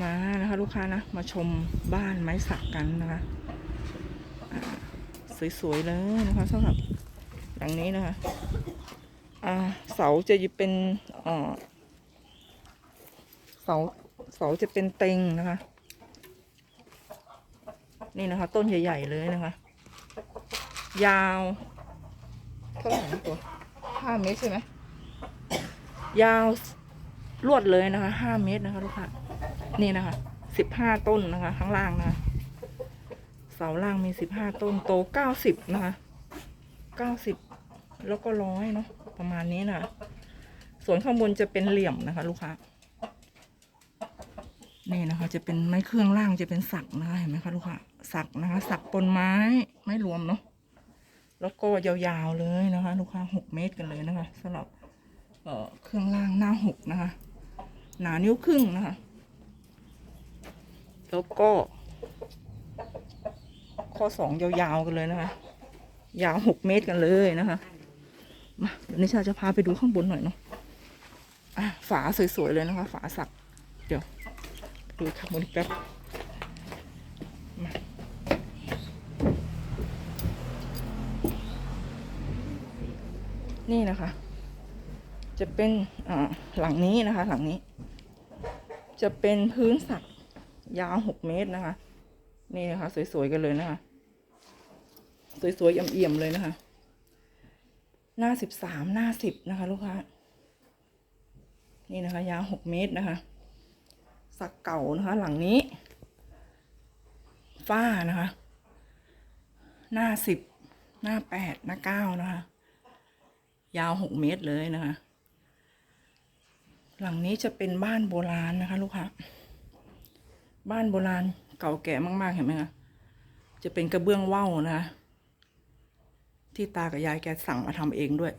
มานะคะลูกค้านะ มาชมบ้านไม้สักกันนะคะสวยๆเลยนะคะสำหรับหลังนี้นะคะเสาจะเป็นเสาเสาจะเป็นเต็งนะคะ นี่นะคะ ต้นใหญ่ ๆ เลยนะคะ ยาวเท่าไหร่นตัวห้าเมตรใช่ไหมยาวลวดเลยนะคะห้าเมตรนะคะลูกค้า นี่นะคะสิบห้าต้นนะคะ ข้างล่างนะคะเสาล่างมีสิบห้าต้นโตเก้าสิบนะคะเก้าสิบแล้วก็ร้อยเนาะประมาณนี้นะคะส่วนข้างบนจะเป็นเหลี่ยมนะคะ ลูกค้านี่นะคะ จะเป็นไม้เครื่องล่างจะเป็นสักนะคะเห็นไหมคะลูกค้าสักนะคะ สักปนไม้ไม้รวมเนาะแล้วก็ยาวๆเลยนะคะ ลูกค้าหกเมตรกันเลยนะคะสำหรับเเครื่องล่างหน้าหกนะคะ หนานิ้วครึ่งนะคะ แล้วก็ ข้อสองยาวๆกันเลยนะคะ ยาวหกเมตรกันเลยนะคะมาเดี๋ยวนิชาจะพาไปดูข้างบนหน่อยเนาะอะฝาสวยๆเลยนะคะ ฝาสัก เดี๋ยว ดูข้างบนอีกแป๊บมานี่นะคะ จะเป็นอ่าหลังนี้นะคะ หลังนี้ จะเป็นพื้นสัก ยาวหกเมตรนะคะ นี่นะคะ สวยๆกันเลยนะคะ สวยๆเอี่ยมๆเลยนะคะ หน้าสิบสามหน้าสิบนะคะ ลูกค้า นี่นะคะ ยาวหกเมตรนะคะ สักเก่านะคะ หลังนี้ ฝ้านะคะ หน้าสิบหน้าแปดหน้าเก้านะคะ ยาวหกเมตรเลยนะคะ หลังนี้จะเป็นบ้านโบราณนะคะ ลูกค้า บ้านโบราณเก่าแก่มากๆเห็นไหมคะจะเป็นกระเบื้องว่าวนะคะที่ตากับยายแกสั่งมาทำเองด้วย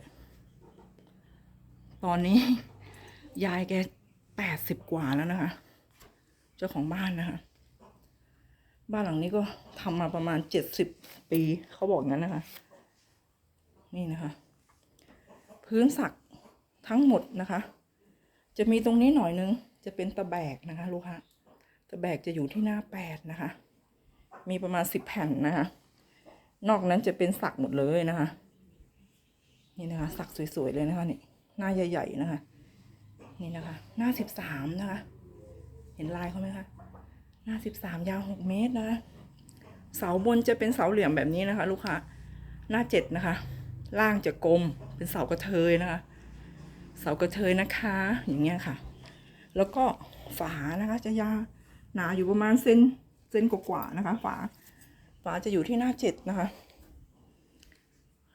ตอนนี้ ยายแกแปดสิบกว่าแล้วนะคะ เจ้าของบ้านนะคะ บ้านหลังนี้ก็ทำมาประมาณเจ็ดสิบปีเขาบอกงั้นนะคะ นี่นะคะ พื้นสักทั้งหมดนะคะ จะมีตรงนี้หน่อยนึง จะเป็นตะแบกนะคะ ลูกค้า ตะแบกจะอยู่ที่หน้าแปดนะคะ มีประมาณสิบแผ่นนะคะ นอกนั้นจะเป็นสักหมดเลยนะคะ นี่นะคะ สักสวยๆเลยนะคะนี่หน้าใหญ่ๆนะคะ นี่นะคะ หน้าสิบสามนะคะ เห็นลายเขาไหมคะหน้าสิบสามยาวหกเมตรนะคะเสาบนจะเป็นเสาเหลี่ยมแบบนี้นะคะ ลูกค้าหน้าเจ็ดนะคะ ล่างจะกลมเป็นเสากระเทยนะคะ เสากระเทยนะคะ อย่างเงี้ยค่ะ แล้วก็ฝานะคะจะยาว หนาอยู่ประมาณเซนเซนกว่าๆนะคะ ฝา ฝาจะอยู่ที่หน้าเจ็ดนะคะ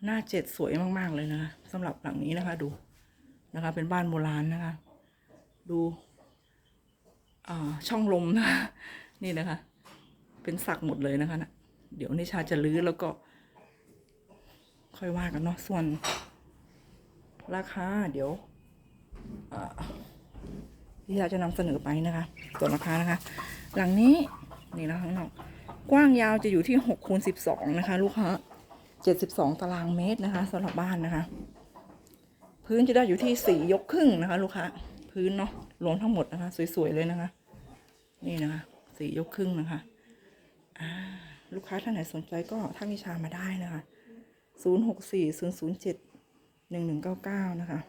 หน้าเจ็ดสวยมากๆเลยนะคะสำหรับหลังนี้นะคะ ดูนะคะ เป็นบ้านโบราณนะคะ ดูอ่าช่องลมนะ,ะนี่นะคะ เป็นสักหมดเลยนะคะนะเดี๋ยวนิชาจะลื้อแล้วก็ ค่อยว่ากันเนาะส่วนราคาเดี๋ยว อ่านิชาจะนำเสนอไปนะคะส่วนราคานะคะ หลังนี้นี่นะข้างนอกกว้างยาวจะอยู่ที่หกคูณสิบองนะคะ ลูกค้าเจ็ดสิบองตารางเมตรนะคะสำหรับบ้านนะคะ พื้นจะได้อยู่ที่สี่ยกครึ่งนะคะ ลูกค้าพื้นเนาะรวมทั้งหมดนะคะ สวยๆเลยนะคะ นี่นะคะสี่ยกครึ่งนะคะลูกค้าท่านไหนสนใจก็ทักนิชามาได้นะคะศูนย์หกสี่ศูนย์ศูนย์เจ็ดหนึ่งหนึ่งเก้าเก้านะคะ